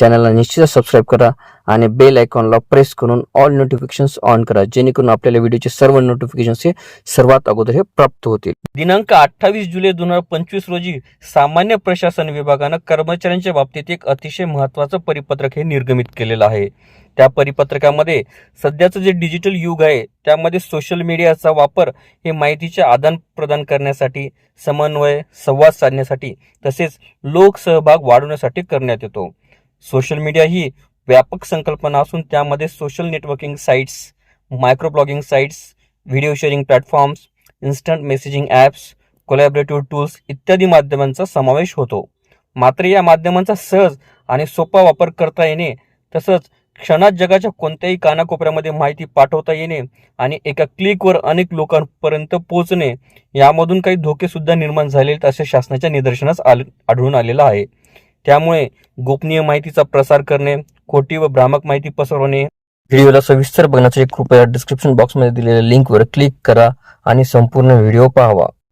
चॅनलला निश्चित सबस्क्राईब करा आणि बेल आयकॉनला प्रेस करून ऑल नोटिफिकेशन्स ऑन करा जेणेकरून आपल्याला व्हिडिओचे सर्व नोटिफिकेशन्स हे सर्वात अगोदर हे प्राप्त होतील. दिनांक अठ्ठावीस जुलै दोन हजार पंचवीस रोजी सामान्य प्रशासन विभागानं कर्मचाऱ्यांच्या बाबतीत एक अतिशय महत्त्वाचं परिपत्रक हे निर्गमित केलेलं आहे. त्या परिपत्रकामध्ये सध्याचं जे डिजिटल युग आहे त्यामध्ये सोशल मीडियाचा वापर हे माहितीचे आदान प्रदान करण्यासाठी समन्वय संवाद साधण्यासाठी तसेच लोकसहभाग वाढवण्यासाठी करण्यात येतो. सोशल मीडिया ही व्यापक संकल्पना असून त्यामध्ये social networking sites micro blogging sites video sharing platforms instant messaging apps collaborative tools इत्यादी माध्यमांचा समावेश होतो. मात्र या माध्यमांचा सहज आणि सोपा वापर करता येणे तसंच क्षणात जगाच्या कोणत्याही कानाकोपऱ्यामध्ये माहिती पाठवता येणे आणि एका क्लिकवर अनेक लोकांपर्यंत पोहोचणे यामधून काही धोकेसुद्धा निर्माण झाले आहेत असे शासनाच्या निदर्शनास आल आढळून आलेलं आहे. त्यामुळे गोपनीय माहितीचा प्रसार करणे खोटी व भ्रामक माहिती पसरवणे. व्हिडिओला सविस्तर बघण्यासाठी कृपया डिस्क्रिप्शन बॉक्समध्ये दिलेल्या लिंकवर क्लिक करा आणि संपूर्ण व्हिडिओ पाहावा.